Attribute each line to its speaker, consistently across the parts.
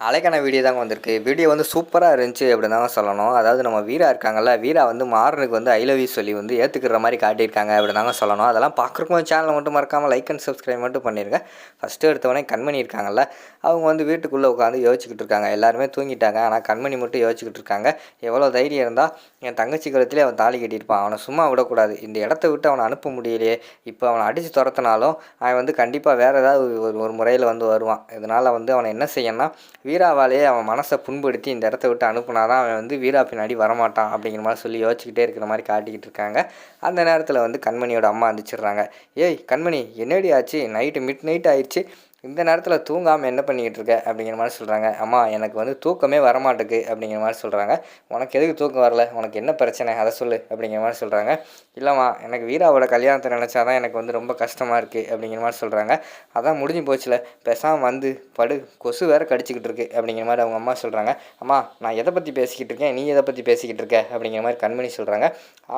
Speaker 1: நாளைக்கான வீடியோ தாங்க வந்திருக்கு. வீடியோ வந்து சூப்பராக இருந்துச்சு அப்படின்னு தாங்க சொல்லணும். அதாவது நம்ம வீரா இருக்காங்கல்ல வீரா வந்து மாறனுக்கு வந்து ஐ லவ் யூ சொல்லி வந்து ஏற்றுக்கிற மாதிரி காட்டியிருக்காங்க அப்படின்னு தாங்க சொல்லணும். அதெல்லாம் பார்க்குறக்கும் சேனலை மட்டும் மறக்காமல் லைக் அண்ட் சப்ஸ்கிரைப் மட்டும் பண்ணிடுங்க ஃபஸ்ட்டு எடுத்தவொடனே கண்மணி இருக்காங்கல்ல அவங்க வந்து வீட்டுக்குள்ளே உட்காந்து யோசிச்சுக்கிட்டு இருக்காங்க. எல்லாருமே தூங்கிட்டாங்க. ஆனால் கண்மணி மட்டும் யோசிச்சுக்கிட்டு இருக்காங்க. எவ்வளோ தைரியம் இருந்தால் என் தங்கச்சி கழுத்திலே அவன் தாலி கட்டியிருப்பான். அவனை சும்மா விடக்கூடாது. இந்த இடத்த விட்டு அவனை அனுப்ப முடியலையே. இப்போ அவனை அடித்து துரத்தினாலும் அவன் வந்து கண்டிப்பாக வேறு ஏதாவது ஒரு ஒரு முறையில் வந்து வருவான். இதனால் வந்து அவனை என்ன செய்யணும்னா வீராவாலேயே அவன் மனசை புண்படுத்தி இந்த இடத்த விட்டு அனுப்புனாதான் அவன் வந்து வீரா பின்னாடி வரமாட்டான் அப்படிங்கிற மாதிரி சொல்லி யோசிச்சுக்கிட்டே இருக்கிற மாதிரி காட்டிக்கிட்டு இருக்காங்க. அந்த நேரத்தில் வந்து கண்மணியோட அம்மா அந்திச்சிடுறாங்க ஏய் கண்மணி என்னடி ஆச்சு? நைட்டு மிட் நைட் ஆயிடுச்சு. இந்த நேரத்தில் தூங்காமல் என்ன பண்ணிக்கிட்டு இருக்க? அப்படிங்கிற மாதிரி சொல்கிறாங்க அம்மா எனக்கு வந்து தூக்கமே வரமாட்டேக்கு அப்படிங்கிற மாதிரி சொல்கிறாங்க உனக்கு எதுக்கு தூக்கம் வரல? உனக்கு என்ன பிரச்சனை? அதை சொல்லு அப்படிங்கிற மாதிரி சொல்கிறாங்க இல்லைம்மா எனக்கு வீராவோட கல்யாணத்தை நினச்சாதான் எனக்கு வந்து ரொம்ப கஷ்டமாக இருக்குது அப்படிங்கிற மாதிரி சொல்கிறாங்க அதான் முடிஞ்சு போச்சுல. பேசாமல் வந்து படு. கொசு வேறு கடிச்சிக்கிட்டு இருக்கு அப்படிங்கிற மாதிரி அவங்க அம்மா சொல்கிறாங்க அம்மா நான் எதை பற்றி பேசிக்கிட்டு இருக்கேன்? நீ எதை பற்றி பேசிக்கிட்டு இருக்க? அப்படிங்கிற மாதிரி கண்மணி சொல்கிறாங்க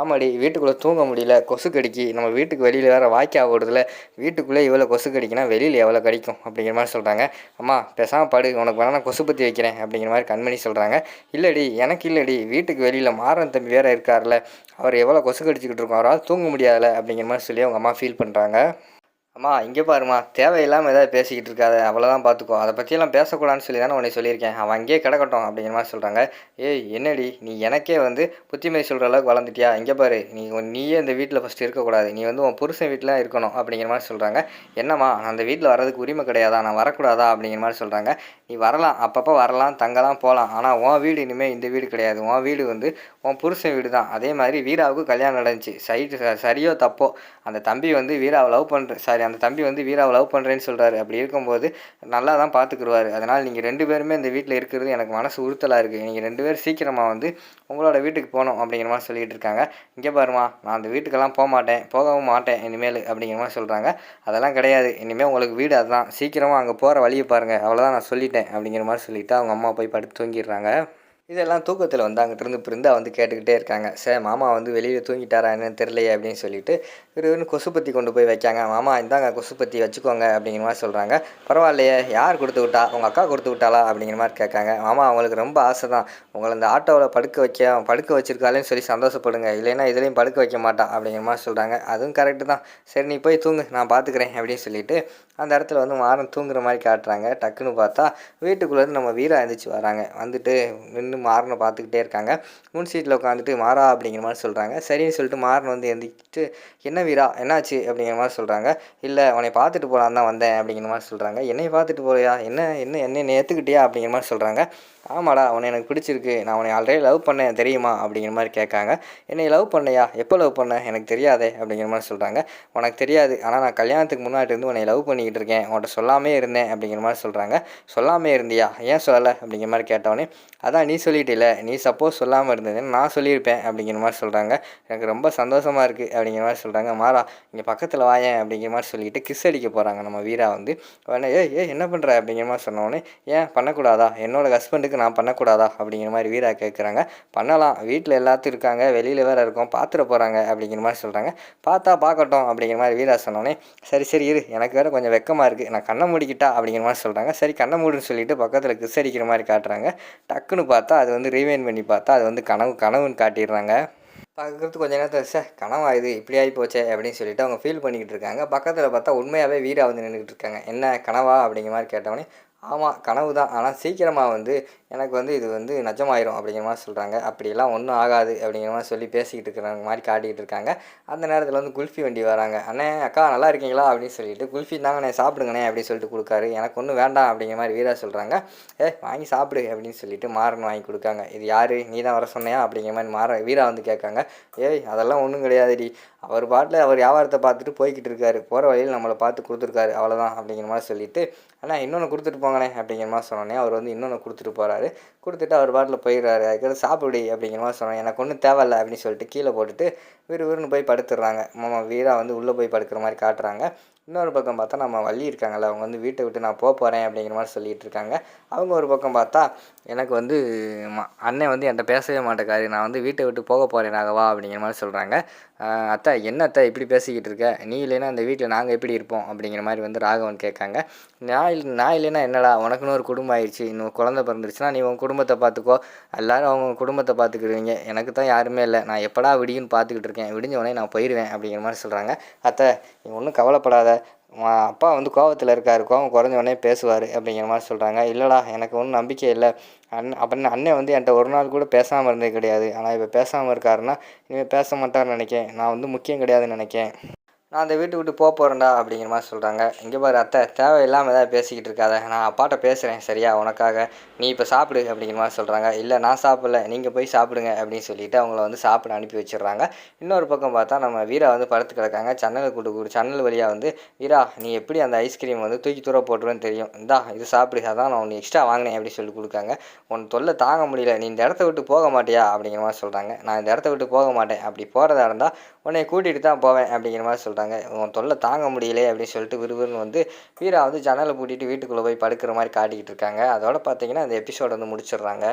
Speaker 1: ஆமாடி வீட்டுக்குள்ளே தூங்க முடியல. கொசு கடிக்கி. நம்ம வீட்டுக்கு வெளியில் வேறு வாய்க்கா ஓடுதுல. வீட்டுக்குள்ளே இவ்வளோ கொசு கடிக்கினா வெளியில் எவ்வளோ கடிக்கும்? அப்படிங்கிற மாதிரி சொல்கிறாங்க அம்மா பேசாமல் படு உனக்கு வேணா நான் கொசு பற்றி வைக்கிறேன் அப்படிங்கிற மாதிரி கண்மணி சொல்கிறாங்க இல்லடி எனக்கு இல்லடி வீட்டுக்கு வெளியில் மாறன் தம்பி வேறு இருக்கார்ல அவர் எவ்வளோ கொசு கடிச்சிக்கிட்டு இருக்கோம் அவரால் தூங்க முடியாதுல அப்படிங்கிற மாதிரி சொல்லி அவங்க அம்மா ஃபீல் பண்ணுறாங்க அம்மா இங்கே பாரும்மா தேவையில்லாமல் ஏதாவது பேசிக்கிட்டு இருக்காத அவ்வளோதான் பார்த்துக்கோ அதை பற்றியெல்லாம் பேசக்கூடாதுன்னு சொல்லி தானே உன்னை சொல்லியிருக்கேன். அவன் அங்கேயே கிடக்கட்டும் அப்படிங்கிற மாதிரி சொல்கிறாங்க ஏய் என்னடி நீ எனக்கே வந்து புத்திமை சொல்கிற அளவுக்கு வளர்ந்துட்டியா? இங்கே பாரு நீ உன் நீயே இந்த வீட்டில் ஃபஸ்ட்டு இருக்கக்கூடாது. நீ வந்து உன் புருஷன் வீட்டில் இருக்கணும் அப்படிங்கிற மாதிரி சொல்கிறாங்க என்னம்மா நான் அந்த வீட்டில் வர்றதுக்கு உரிமை கிடையாதா? நான் வரக்கூடாதா? அப்படிங்கிற மாதிரி சொல்கிறாங்க நீ வரலாம் அப்பப்போ வரலாம் தங்கலாம் போகலாம் ஆனால் உன் வீடு இனிமேல் இந்த வீடு கிடையாது. உன் வீடு வந்து உன் புருஷன் வீடு தான். அதே மாதிரி வீராவுக்கு கல்யாணம் நடந்துச்சு. சைடு சரியோ தப்போ அந்த தம்பி வந்து வீராவை லவ் பண்ணுற சாரி அந்த தம்பி வந்து வீராவை லவ் பண்ணுறேன்னு சொல்கிறாரு அப்படி இருக்கும்போது நல்லா தான் பார்த்துக்குருவார் அதனால் நீங்கள் ரெண்டு பேருமே இந்த வீட்டில் இருக்கிறது எனக்கு மனசு உறுத்தலாக இருக்குது நீங்கள் ரெண்டு பேரும் சீக்கிரமாக வந்து உங்களோட வீட்டுக்கு போகணும் அப்படிங்கிற மாதிரி சொல்லிகிட்டு இருக்காங்க. இங்கே பாருமா நான் அந்த வீட்டுக்கெல்லாம் போக மாட்டேன் போகவும் மாட்டேன் இனிமேல் அப்படிங்கிற மாதிரி சொல்கிறாங்க அதெல்லாம் கிடையாது. இனிமேல் உங்களுக்கு வீடு அதுதான். சீக்கிரமாக அங்கே போகிற வழியை பாருங்கள் அவ்வளோதான் நான் சொல்லிட்டேன் அப்படிங்கிற மாதிரி சொல்லிவிட்டு அவங்க அம்மா போய் படுத்து தூங்கிடுறாங்க. இதெல்லாம் தூக்கத்தில் வந்து அங்கிட்டிருந்து பிருந்தா வந்து கேட்டுக்கிட்டே இருக்காங்க. சார் மாமா வந்து வெளியில் தூங்கிட்டாரா என்னன்னு தெரியலையே அப்படின்னு சொல்லிட்டு இவரு கொசுப்பத்தி கொண்டு போய் வைக்காங்க. மாமா இந்தாங்க கொசுப்பத்தி வச்சுக்கோங்க அப்படிங்கிற மாதிரி சொல்கிறாங்க பரவாயில்லையே யார் கொடுத்து விட்டா? உங்கள் அக்கா கொடுத்து விட்டாளா? அப்படிங்கிற மாதிரி கேட்காங்க. மாமா அவங்களுக்கு ரொம்ப ஆசை தான் உங்களை இந்த ஆட்டோவில் படுக்க வைக்க படுக்க வச்சிருக்காளேன்னு சொல்லி சந்தோஷப்படுங்க. இல்லைன்னா இதுலேயும் படுக்க வைக்க மாட்டான் அப்படிங்கிற மாதிரி சொல்கிறாங்க அதுவும் கரெக்டு தான். சரி நீ போய் தூங்கு நான் பார்த்துக்கிறேன் அப்படின்னு சொல்லிட்டு அந்த இடத்துல வந்து மாறன் தூங்குற மாதிரி காட்டுறாங்க. டக்குன்னு பார்த்தா வீட்டுக்குள்ளேருந்து நம்ம வீரா எழுந்திரிச்சு வராங்க. வந்துட்டு நின்று மாறனை பார்த்துக்கிட்டே இருக்காங்க. முன் சீட்டில் உட்காந்துட்டு மாறா அப்படிங்கிற மாதிரி சொல்கிறாங்க சரின்னு சொல்லிட்டு மாறன் வந்து எந்திரிச்சிட்டு என்ன வீரா? என்னாச்சு? அப்படிங்கிற மாதிரி சொல்கிறாங்க இல்லை உன்னை பார்த்துட்டு போகலான்னு தான் வந்தேன் அப்படிங்கிற மாதிரி சொல்கிறாங்க என்னை பார்த்துட்டு போறியா? என்ன என்ன என்னை ஏற்றுக்கிட்டியா அப்படிங்கிற மாதிரி சொல்கிறாங்க ஆமாடா உன்னை எனக்கு பிடிச்சிருக்கு. நான் உன்னை ஆல்ரெடி லவ் பண்ணேன். தெரியுமா? அப்படிங்கிற மாதிரி கேட்காங்க. என்னை லவ் பண்ணையா? எப்போ லவ் பண்ண? எனக்கு தெரியாதே அப்படிங்கிற மாதிரி சொல்கிறாங்க உனக்கு தெரியாது. ஆனால் நான் கல்யாணத்துக்கு முன்னாடி இருந்து உன்னை லவ் பண்ணி பண்ணிக்கிட்டு இருக்கேன். உன்கிட்ட சொல்லாமே இருந்தேன் அப்படிங்கிற மாதிரி சொல்கிறாங்க சொல்லாமே இருந்தியா? ஏன் சொல்லலை? அப்படிங்கிற மாதிரி கேட்டவொடனே அதான் நீ சொல்லிட்டில நீ சப்போஸ் சொல்லாமல் இருந்ததுன்னு நான் சொல்லியிருப்பேன். அப்படிங்கிற மாதிரி சொல்கிறாங்க எனக்கு ரொம்ப சந்தோஷமாக இருக்குது அப்படிங்கிற மாதிரி சொல்கிறாங்க மாறா இங்கே பக்கத்தில் வாயேன் அப்படிங்கிற மாதிரி சொல்லிட்டு கிஸ் அடிக்க போகிறாங்க நம்ம வீரா வந்து. உடனே ஏ ஏ என்ன பண்ணுற அப்படிங்கிற மாதிரி சொன்னோடனே ஏன் பண்ணக்கூடாதா? என்னோட ஹஸ்பண்டுக்கு நான் பண்ணக்கூடாதா? அப்படிங்கிற மாதிரி வீரா கேட்குறாங்க பண்ணலாம். வீட்டில் எல்லாத்தையும் இருக்காங்க. வெளியில் வேறு இருக்கோம். பார்த்துட போகிறாங்க அப்படிங்கிற மாதிரி சொல்கிறாங்க பார்த்தா பார்க்கட்டும் அப்படிங்கிற மாதிரி வீரா சொன்னோடனே சரி சரி இரு. எனக்கு வேறு கொஞ்சம் வெக்கமாக இருக்குது நான் கண்ணை மூடிக்கிட்டா அப்படிங்கிற மாதிரி சொல்கிறாங்க சரி கண்ணை மூடுன்னு சொல்லிட்டு பக்கத்தில் கிஸ் அடிக்கிற மாதிரி காட்டுறாங்க. டக்குன்னு பார்த்தா அது வந்து ரீவைன் பண்ணி பார்த்தா அது வந்து கனவு கனவுன்னு காட்டிடுறாங்க. பார்க்குறதுக்கு கொஞ்ச நேரத்தில் சார் கனவா இது இப்படி ஆகி போச்சே அப்படின்னு சொல்லிட்டு அவங்க ஃபீல் பண்ணிக்கிட்டு இருக்காங்க. பக்கத்தில் பார்த்தா உண்மையாகவே வீரா வந்து நின்றுக்கிட்டு இருக்காங்க. என்ன கனவா அப்படிங்கிற மாதிரி கேட்டவொடனே ஆமாம் கனவு தான். ஆனால் சீக்கிரமாக வந்து எனக்கு வந்து இது வந்து நிஜமாயிரும் அப்படிங்கிற மாதிரி சொல்கிறாங்க அப்படியெல்லாம் ஒன்றும் ஆகாது அப்படிங்கிற மாதிரி சொல்லி பேசிக்கிட்டு இருக்கிற மாதிரி காட்டிக்கிட்டு இருக்காங்க. அந்த நேரத்தில் வந்து குல்ஃபி வண்டி வராங்க. அண்ணே அக்கா நல்லா இருக்கீங்களா? அப்படின்னு சொல்லிட்டு குல்ஃபி தாங்கண்ணே சாப்பிடுங்கண்ணே அப்படின்னு சொல்லிட்டு கொடுக்காரு. எனக்கு ஒன்றும் வேண்டாம் அப்படிங்கிற மாதிரி வீரா சொல்கிறாங்க ஏ வாங்கி சாப்பிடு அப்படின்னு சொல்லிட்டு மாறன் வாங்கி கொடுக்காங்க. இது யார்? நீ தான் வர சொன்னையா? அப்படிங்கிற மாதிரி மாற வீரா வந்து கேட்காங்க. ஏய் அதெல்லாம் ஒன்றும் கிடையாதுடி. அவர் பாட்டில் அவர் வியாபாரத்தை பார்த்துட்டு போய்கிட்டு இருக்காரு. போகிற வழியில் நம்மளை பார்த்து கொடுத்துருக்காரு. அவ்வளோதான் அப்படிங்கிற மாதிரி சொல்லிட்டு ஆனால் இன்னொன்று கொடுத்துட்டு போங்கண்ணே அப்படிங்கிற மாதிரி சொன்னோன்னே அவர் வந்து இன்னொன்று கொடுத்துட்டு போகிறாரு கொடுத்துட்டு அவர் பாட்டில் போயிடுறாரு. அதுக்கப்புறம் சாப்பிடு அப்படிங்கிற மாதிரி சொன்னேன் எனக்கு ஒன்றும் தேவையில்ல அப்படின்னு சொல்லிட்டு கீழே போட்டுட்டு விறுவிறுன்னு போய் படுத்துடுறாங்க. மாமா வீரா வந்து உள்ளே போய் படுக்கிற மாதிரி காட்டுறாங்க. இன்னொரு பக்கம் பார்த்தா நம்ம வள்ளி இருக்காங்கல்ல அவங்க வந்து வீட்டை விட்டு நான் போக போகிறேன் அப்படிங்கிற மாதிரி சொல்லிகிட்டு இருக்காங்க. அவங்க ஒரு பக்கம் பார்த்தா எனக்கு வந்து அண்ணன் வந்து என்கிட்ட பேசவே மாட்டேக்காரு நான் வந்து வீட்டை விட்டு போக போகிறேன் ராகவா அப்படிங்கிற மாதிரி சொல்கிறாங்க அத்தை என்ன அத்தை இப்படி பேசிக்கிட்டு இருக்க? நீ இல்லைன்னா அந்த வீட்டில் நாங்கள் எப்படி இருப்போம்? அப்படிங்கிற மாதிரி வந்து ராகவன் கேட்காங்க. நான் இல்லை நான் இல்லைன்னா என்னடா? உனக்குன்னு ஒரு குடும்பம் ஆயிடுச்சு. இன்னும் குழந்தை பிறந்துருச்சுன்னா நீ உன் குடும்பத்தை பார்த்துக்கோ. எல்லாரும் அவங்க குடும்பத்தை பார்த்துக்கிடுவீங்க. எனக்கு தான் யாருமே இல்லை. நான் எப்படா விடியுன்னு பார்த்துக்கிட்டு இருக்கேன். விடிஞ்ச உடனே நான் போயிடுவேன். அப்படிங்கிற மாதிரி சொல்கிறாங்க அத்தை நீ ஒன்றும் கவலைப்படாத. அப்பா வந்து கோவத்தில் இருக்கார் கோவம் குறைஞ்ச உடனே பேசுவார் அப்படிங்கிற மாதிரி சொல்கிறாங்க இல்லைடா எனக்கு ஒன்றும் நம்பிக்கை இல்லை. அண்ணன் அப்படின்னு அண்ணன் வந்து என்கிட்ட ஒரு நாள் கூட பேசாமல் இருந்தது கிடையாது. ஆனால் இப்போ பேசாமல் இருக்காருன்னா இனிமேல் பேச மாட்டார்னு நினைக்கேன் நான் வந்து முக்கியம் கிடையாதுன்னு நினைக்கேன் நான் அந்த வீட்டை விட்டு போக போகிறேன்டா அப்படிங்கிற மாதிரி சொல்கிறாங்க இங்கே பாரு அத்தை தேவையில்லாமல் ஏதாவது பேசிக்கிட்டு இருக்காத. நான் அப்பாட்ட பேசுகிறேன் சரியா? உனக்காக. நீ இப்போ சாப்பிடு அப்படிங்கிற மாதிரி சொல்கிறாங்க இல்லை நான் சாப்பிடல. நீங்கள் போய் சாப்பிடுங்க அப்படின்னு சொல்லிட்டு அவங்கள வந்து சாப்பிட அனுப்பி வச்சிடுறாங்க. இன்னொரு பக்கம் பார்த்தா நம்ம வீரா வந்து படுத்து கிடக்காங்க. ஜன்னலை கூட்டு கூடு சன்னல் வழியாக வந்து வீரா நீ எப்படி அந்த ஐஸ்கிரீம் வந்து தூக்கி தூர போட்டுருவேன்னு தெரியும்? இந்தா இது சாப்பிடு. அதான் நான் உன்னை எக்ஸ்ட்ரா வாங்கினேன் அப்படின்னு சொல்லி கொடுக்காங்க. உன் தொல்லை தாங்க முடியல. நீ இந்த இடத்த விட்டு போக மாட்டியா? அப்படிங்கிற மாதிரி சொல்கிறாங்க நான் இந்த இடத்த விட்டு போக மாட்டேன். அப்படி போகிறதா இருந்தால் உன்னை கூட்டிகிட்டு தான் போவேன் அப்படிங்கிற மாதிரி சொல்கிறேன் சொல்கிறாங்க உன் தொல்லை தாங்க முடியலை அப்படின்னு சொல்லிட்டு விறுவிறுன்னு வந்து வீரா வந்து ஜன்னலை பூட்டிட்டு வீட்டுக்குள்ளே போய் படுக்கிற மாதிரி காட்டிக்கிட்டு இருக்காங்க. அதோட பார்த்தீங்கன்னா அந்த எபிசோட் வந்து முடிச்சிடுறாங்க.